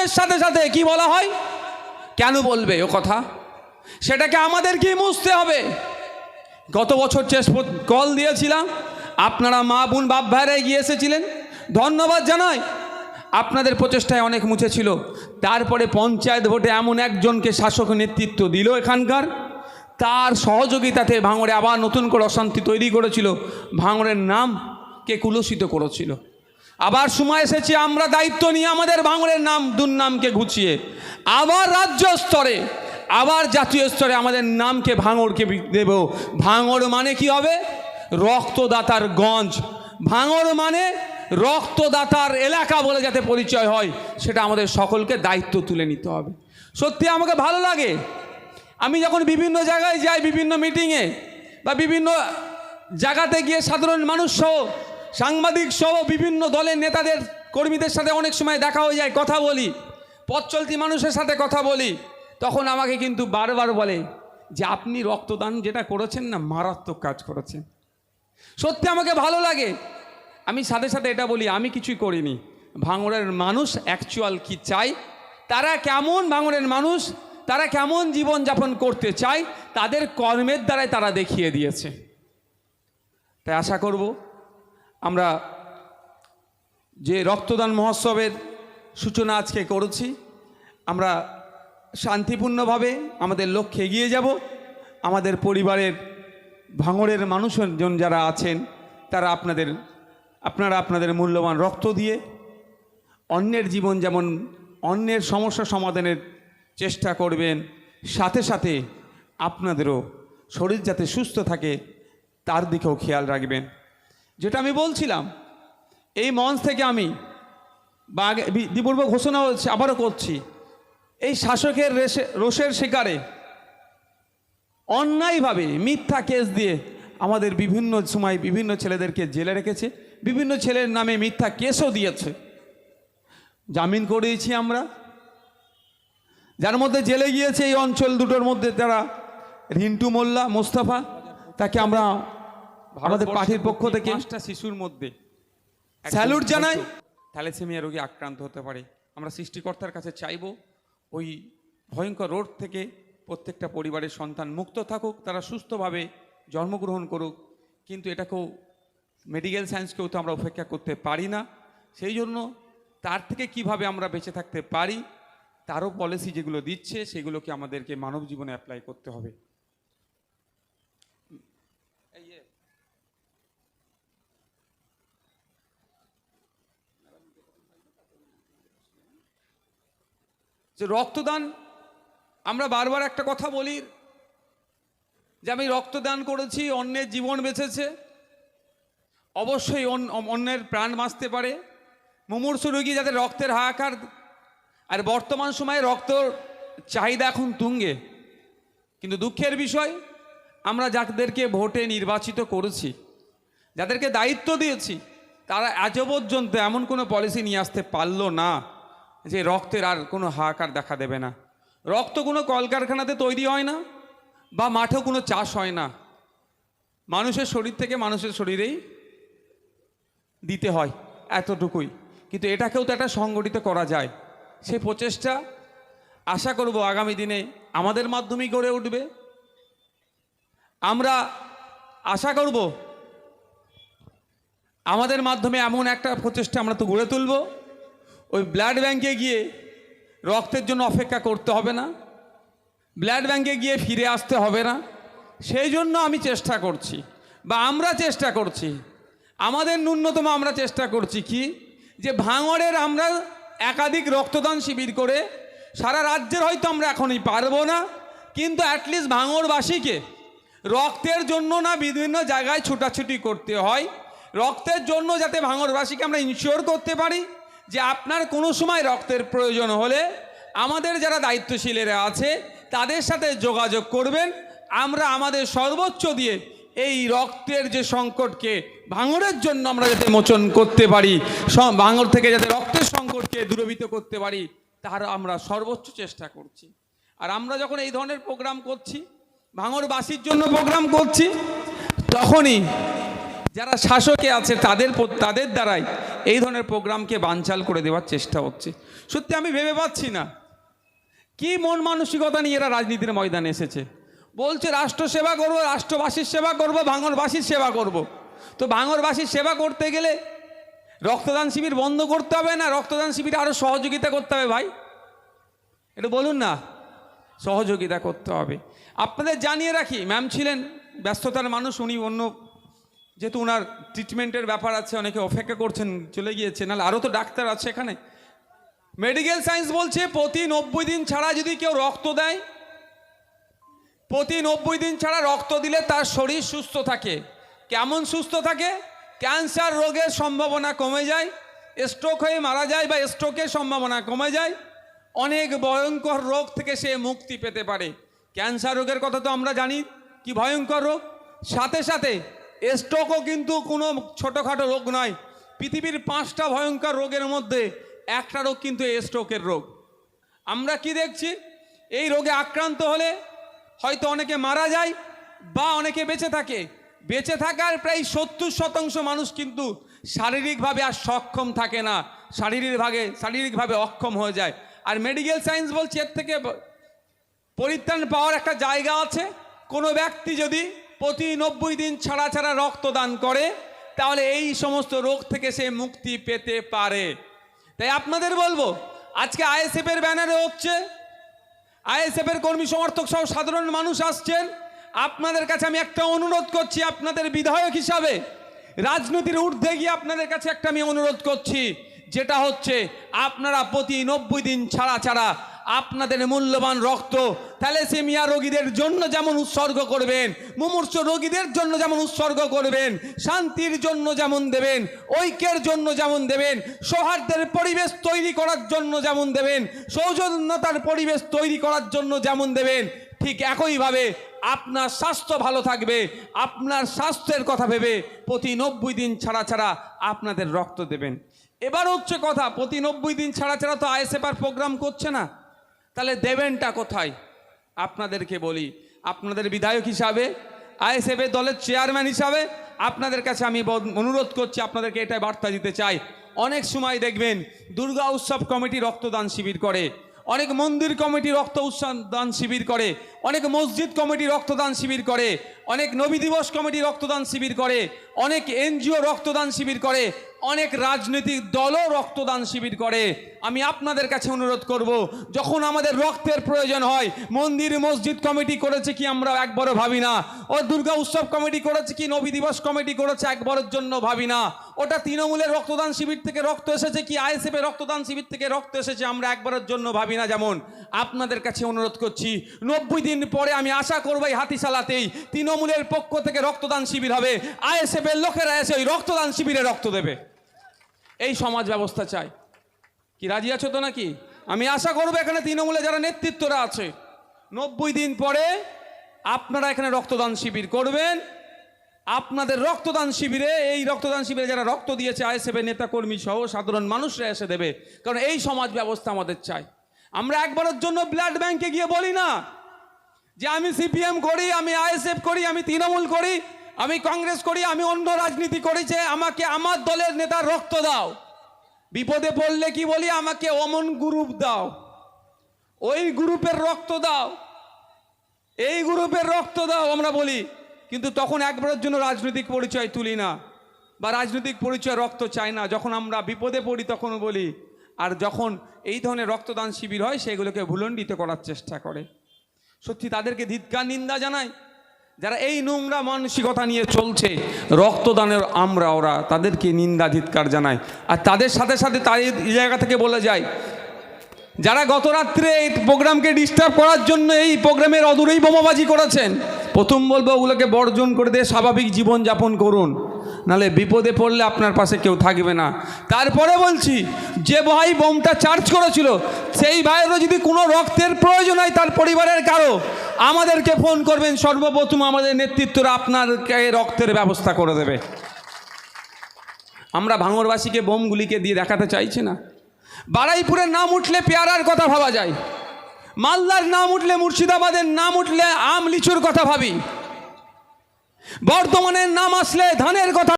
নামের সাথে সাথে কি বলা হয়? কেন বলবে ও কথা? সেটাকে আমাদেরকেই মুছতে হবে। গত বছর চেষ্ট কল দিয়েছিলাম, আপনারা মা, বোন, বাপ ভাইরা এগিয়ে এসেছিলেন। ধন্যবাদ জানাই। আপনাদের প্রচেষ্টায় অনেক মুছেছিল। তারপরে পঞ্চায়েত ভোটে এমন একজনকে শাসক নেতৃত্ব দিল এখানকার। তার সহযোগিতাতে ভাঙড়ে আবার নতুন করে অশান্তি তৈরি করেছিল। ভাঙড়ের নামকে কুলসিত করেছিল। আবার সময় এসেছে, আমরা দায়িত্ব নিয়ে আমাদের ভাঙড়ের নাম, দুর্নামকে ঘুচিয়ে, আবার রাজ্য স্তরে, আবার জাতীয় স্তরে আমাদের নামকে ভাঙড়কে দেব। ভাঙড় মানে কি হবে? রক্তদাতার গঞ্জ। ভাঙড় মানে রক্তদাতার এলাকা বলে যাতে পরিচয় হয়, সেটা আমাদের সকলকে দায়িত্ব তুলে নিতে হবে। সত্যি আমাকে ভালো লাগে। আমি যখন বিভিন্ন জায়গায় যাই, বিভিন্ন মিটিংয়ে বা বিভিন্ন জায়গাতে গিয়ে সাধারণ মানুষ সহ সাংবাদিক সহ বিভিন্ন দলের নেতাদের কর্মীদের সাথে অনেক সময় দেখা হয়ে যায়, কথা বলি। পথ মানুষের সাথে কথা বলি। তখন আমাকে কিন্তু বারবার বলে যে, আপনি রক্তদান যেটা করেছেন না, মারাত্মক কাজ করেছেন। সত্যি আমাকে ভালো লাগে। আমি সাথে সাথে এটা বলি, আমি কিছুই করিনি। ভাঙড়ের মানুষ অ্যাকচুয়াল কি চাই? তারা কেমন ভাঙড়ের মানুষ? তারা কেমন জীবনযাপন করতে চায় তাদের কর্মের দ্বারাই তারা দেখিয়ে দিয়েছে। তাই আশা করব আমরা যে রক্তদান মহোৎসবের সূচনা আজকে করেছি, আমরা শান্তিপূর্ণভাবে আমাদের লক্ষ্যে এগিয়ে যাব। আমাদের পরিবারের ভাঙড়ের মানুষজন যারা আছেন, তারা আপনাদের, আপনারা আপনাদের মূল্যবান রক্ত দিয়ে অন্যের জীবন যেমন অন্যের সমস্যা সমাধানের চেষ্টা করবেন, সাথে সাথে আপনাদেরও শরীর যাতে সুস্থ থাকে, তার দিকেও খেয়াল রাখবেন। যেটা আমি বলছিলাম, এই মঞ্চ থেকে আমি বা আগে দিপূর্ব ঘোষণা হচ্ছে, আবারও করছি, এই শাসকের রেশে, রোষের শিকারে অন্যায়ভাবে মিথ্যা কেস দিয়ে আমাদের বিভিন্ন সময় বিভিন্ন ছেলেদেরকে জেলে রেখেছে, বিভিন্ন ছেলের নামে মিথ্যা কেসও দিয়েছে। জামিন করিয়েছি আমরা। যার মধ্যে জেলে গিয়েছে এই অঞ্চল দুটোর মধ্যে তারা রিন্টু মোল্লা, মোস্তফা, তাকে আমরা আমাদের পার্টির পক্ষ থেকে পাঁচটা শিশুর মধ্যে স্যালুট জানাই। থ্যালেসেমিয়া রোগী আক্রান্ত হতে পারে। আমরা সৃষ্টিকর্তার কাছে চাইব ওই ভয়ঙ্কর রোগ থেকে প্রত্যেকটা পরিবারের সন্তান মুক্ত থাকুক তারা সুস্থভাবে জন্মগ্রহণ করুক। কিন্তু এটাকেও মেডিকেল সায়েন্সকেও তো আমরা উপেক্ষা করতে পারি না। সেই জন্য তার থেকে কীভাবে আমরা বেঁচে থাকতে পারি তারও পলিসি যেগুলো দিচ্ছে সেগুলোকে আমাদেরকে মানব জীবনে অ্যাপ্লাই করতে হবে। যে রক্তদান, আমরা বারবার একটা কথা বলি যে আমি রক্তদান করেছি, অন্যের জীবন বেঁচেছে। অবশ্যই অন- অন্যের প্রাণ বাঁচতে পারে। মুমূর্ষু রোগী যাদের রক্তের হাহাকার, আর বর্তমান সময়ে রক্ত চাহিদা এখন তুঙ্গে। কিন্তু দুঃখের বিষয়, আমরা যাদেরকে ভোটে নির্বাচিত করেছি, যাদেরকে দায়িত্ব দিয়েছি, তারা আজও পর্যন্ত এমন কোনো পলিসি নিয়ে আসতে পারল না। যে রক্তের আর কোনো হাহাকার দেখা দেবে না। রক্ত কোনো কলকারখানাতে তৈরি হয় না বা মাঠেও কোনো চাষ হয় না। মানুষের শরীর থেকে মানুষের শরীরেই দিতে হয় এতটুকুই। কিন্তু এটাকেও তো একটা সংগঠিত করা যায়। সে প্রচেষ্টা আশা করব আগামী দিনে আমাদের মাধ্যমেই গড়ে উঠবে। আমরা আশা করব আমাদের মাধ্যমে এমন একটা প্রচেষ্টা আমরা তো গড়ে তুলব। ওই ব্লাড ব্যাংকে গিয়ে রক্তের জন্য অপেক্ষা করতে হবে না। ব্লাড ব্যাংকে গিয়ে ফিরে আসতে হবে না। সেই জন্য আমি চেষ্টা করছি বা আমরা চেষ্টা করছি। আমাদের ন্যূনতম আমরা চেষ্টা করছি কি? যে ভাঙড়ের আমরা একাধিক রক্তদান শিবির করে সারা রাজ্যের হয়তো আমরা এখনই পারব না, কিন্তু অ্যাটলিস্ট ভাঙড়বাসীকে রক্তের জন্য না বিভিন্ন জায়গায় ছুটাছুটি করতে হয়। রক্তের জন্য যাতে ভাঙড়বাসীকে আমরা ইনশিওর করতে পারি। যে আপনার কোনো সময় রক্তের প্রয়োজন হলে আমাদের যারা দায়িত্বশীলেরা আছে, তাদের সাথে যোগাযোগ করবেন। আমরা আমাদের সর্বোচ্চ দিয়ে এই রক্তের যে সংকটকে ভাঙড়ের জন্য আমরা যাতে মোচন করতে পারি ভাঙড় থেকে যাতে রক্তের সংকটকে দূরীভূত করতে পারি তার আমরা সর্বোচ্চ চেষ্টা করছি। আর আমরা যখন এই ধরনের প্রোগ্রাম করছি ভাঙড়বাসীর জন্য প্রোগ্রাম করছি, তখনই যারা শাসকে আছে তাদের তাদের দ্বারাই এই ধরনের প্রোগ্রামকে বানচাল করে দেওয়ার চেষ্টা হচ্ছে। সত্যি আমি ভেবে পাচ্ছি না। কি মন মানসিকতা নিয়ে এরা রাজনীতির ময়দানে এসেছে। বলছে, রাষ্ট্র সেবা করব, রাষ্ট্রবাসীর সেবা করব, ভাঙরবাসীর সেবা করব। তো ভাঙরবাসীর সেবা করতে গেলে রক্তদান শিবির বন্ধ করতে হবে না? রক্তদান শিবিরে আরও সহযোগিতা করতে হবে ভাই? এটা বলুন না। সহযোগিতা করতে হবে। আপনাদের জানিয়ে রাখি, ম্যাম ছিলেন ব্যস্ততার মানুষ, উনি অন্য যেহেতু ওনার ট্রিটমেন্টের ব্যাপার আছে, অনেকে অপেক্ষা করছেন, চলে গিয়েছে নাহলে আরও তো ডাক্তার আছে এখানে। মেডিকেল সায়েন্স বলছে, প্রতি নব্বই দিন ছাড়া যদি কেউ রক্ত দেয়, প্রতি নব্বই দিন ছাড়া রক্ত দিলে তার শরীর সুস্থ থাকে। কেমন সুস্থ থাকে? ক্যান্সার রোগের সম্ভাবনা কমে যায় স্ট্রোক হয়ে মারা যায় বা স্ট্রোকের সম্ভাবনা কমে যায়, অনেক ভয়ঙ্কর রোগ থেকে সে মুক্তি পেতে পারে। ক্যান্সার রোগের কথা তো আমরা জানি, কি ভয়ঙ্কর রোগ? সাথে সাথে স্ট্রোকও কিন্তু কোনো ছোটোখাটো রোগ নয়। পৃথিবীর পাঁচটা ভয়ঙ্কর রোগের মধ্যে একটা রোগ কিন্তু স্ট্রোকের রোগ। আমরা কি দেখছি? এই রোগে আক্রান্ত হলে হয়তো অনেকে মারা যায় বা অনেকে বেঁচে থাকে। বেঁচে থাকার প্রায় সত্তর শতাংশ মানুষ কিন্তু শারীরিকভাবে আর সক্ষম থাকে না। শারীরিকভাবে শারীরিকভাবে অক্ষম হয়ে যায়। আর মেডিকেল সায়েন্স বলছে এর থেকে পরিত্রাণ পাওয়ার একটা জায়গা আছে। কোনো ব্যক্তি যদি প্রতি নব্বই দিন ছাড়া ছাড়া রক্তদান করে, তাহলে এই সমস্ত রোগ থেকে সে মুক্তি পেতে পারে। তাই আপনাদের বলব, আজকে আইএসএফের ব্যানারে হচ্ছে, আইএসএফের কর্মী সমর্থক সহ সাধারণ মানুষ আসছেন। আপনাদের কাছে আমি একটা অনুরোধ করছি আপনাদের বিধায়ক হিসাবে, রাজনীতির ঊর্ধ্বে গিয়ে আপনাদের কাছে একটা আমি অনুরোধ করছি, যেটা হচ্ছে, আপনারা প্রতি নব্বই দিন ছাড়া ছাড়া আপনাদের মূল্যবান রক্ত থ্যালেসেমিয়া রোগীদের জন্য যেমন উৎসর্গ করবেন, মুমূর্ষ রোগীদের জন্য যেমন উৎসর্গ করবেন, শান্তির জন্য যেমন দেবেন, ঐক্যের জন্য যেমন দেবেন, সৌহার্দ্যের পরিবেশ তৈরি করার জন্য যেমন দেবেন, সৌজন্যতার পরিবেশ তৈরি করার জন্য যেমন দেবেন, ঠিক একইভাবে আপনার স্বাস্থ্য ভালো থাকবে, আপনার স্বাস্থ্যের কথা ভেবে প্রতি নব্বই দিন ছাড়া ছাড়া আপনাদের রক্ত দেবেন। এবার হচ্ছে কথা, প্রতি নব্বই দিন ছাড়া ছাড়া তো আইএসএফ আর প্রোগ্রাম করছে না। তাহলে দেবেনটা কোথায়? আপনাদেরকে বলি, আপনাদের বিধায়ক হিসাবে আইএসএফ দলের চেয়ারম্যান হিসাবে আপনাদের কাছে আমি অনুরোধ করছি, আপনাদেরকে এটাই বার্তা দিতে চাই। অনেক সময় দেখবেন দুর্গা উৎসব কমিটি রক্তদান শিবির করে, অনেক মন্দির কমিটি রক্ত দান শিবির করে, অনেক মসজিদ কমিটি রক্তদান শিবির করে, অনেক নবী দিবস কমিটি রক্তদান শিবির করে, অনেক এনজিও রক্তদান শিবির করে অনেক রাজনৈতিক দলও রক্তদান শিবির করে। আমি আপনাদের কাছে অনুরোধ করব, যখন আমাদের রক্তের প্রয়োজন হয়, মন্দির, মসজিদ কমিটি করেছে কি আমরা একবারও ভাবি না ও দুর্গা উৎসব কমিটি করেছে কি নবী দিবস কমিটি করেছে একবারের জন্য ভাবি না ওটা তৃণমূলের রক্তদান শিবির থেকে রক্ত এসেছে কি আইএসএফ এর রক্তদান শিবির থেকে রক্ত এসেছে আমরা একবারের জন্য ভাবি না যেমন। আপনাদের কাছে অনুরোধ করছি, নব্বই দিন পরে আমি আশা করব এই হাতিশালাতেই তৃণমূলের পক্ষ থেকে রক্তদান শিবির হবে। আইএসএফ এর লোকেরা এসে ওই রক্তদান শিবিরে রক্ত দেবে। এই সমাজ ব্যবস্থা চাই। কি রাজি আছো তো নাকি? আমি আশা করব এখানে তৃণমূলে যারা নেতৃত্বরা আছে, নব্বই দিন পরে আপনারা এখানে রক্তদান শিবির করবেন। আপনাদের রক্তদান শিবিরে, এই রক্তদান শিবিরে যারা রক্ত দিয়েছে আইএসএফের নেতাকর্মী সহ সাধারণ মানুষরা এসে দেবে, কারণ এই সমাজ ব্যবস্থা আমাদের চাই। আমরা একবারের জন্য ব্লাড ব্যাংকে গিয়ে বলি না যে আমি সিপিএম করি, আমি আইএসএফ করি, আমি তৃণমূল করি, আমি কংগ্রেস করি, আমি অন্য রাজনীতি করি যে আমাকে আমার দলের নেতার রক্ত দাও। বিপদে পড়লে কি বলি? আমাকে অমন গ্রুপ দাও। ওই গ্রুপের রক্ত দাও। এই গ্রুপের রক্ত দাও, আমরা বলি। কিন্তু তখন একবারের জন্য রাজনৈতিক পরিচয় তুলি না বা রাজনৈতিক পরিচয় রক্ত চাই না। যখন আমরা বিপদে পড়ি তখন বলি, আর যখন এই ধরনের রক্তদান শিবির হয়, সেগুলোকে ভুলণ্ডিত করার চেষ্টা করে। সত্যি তাদেরকে ধিৎকার, নিন্দা জানায় যারা এই নোংরা মানসিকতা নিয়ে চলছে, রক্তদানের আমরা ওরা, তাদেরকে নিন্দা, ধিৎকার জানায় আর তাদের সাথে সাথে এই জায়গা থেকে বলে যায়, যারা গত রাত্রে এই প্রোগ্রামকে ডিস্টার্ব করার জন্য এই প্রোগ্রামের অদূরেই বোমাবাজি করেছেন প্রথম বলব ওগুলোকে বর্জন করে দিয়ে স্বাভাবিক জীবন যাপন করুন। নালে বিপদে পড়লে আপনার পাশে কেউ থাকবে না। তারপরে বলছি, যে ভাই বোমটা চার্জ করেছিল, সেই ভাইয়েরও যদি কোনো রক্তের প্রয়োজন হয় তার পরিবারের কারও, আমাদেরকে ফোন করবেন। সর্বপ্রথম আমাদের নেতৃত্বরা আপনারকে রক্তের ব্যবস্থা করে দেবে। আমরা ভাঙরবাসীকে বোমগুলিকে দিয়ে দেখাতে চাইছি না। বারাইপুরের নাম উঠলে পেয়ারার কথা ভাবা যায়। মালদার নাম উঠলে মুর্শিদাবাদের নাম উঠলে আম লিচুর কথা ভাবি। বর্ধমানের নাম আসলে ধানের কথা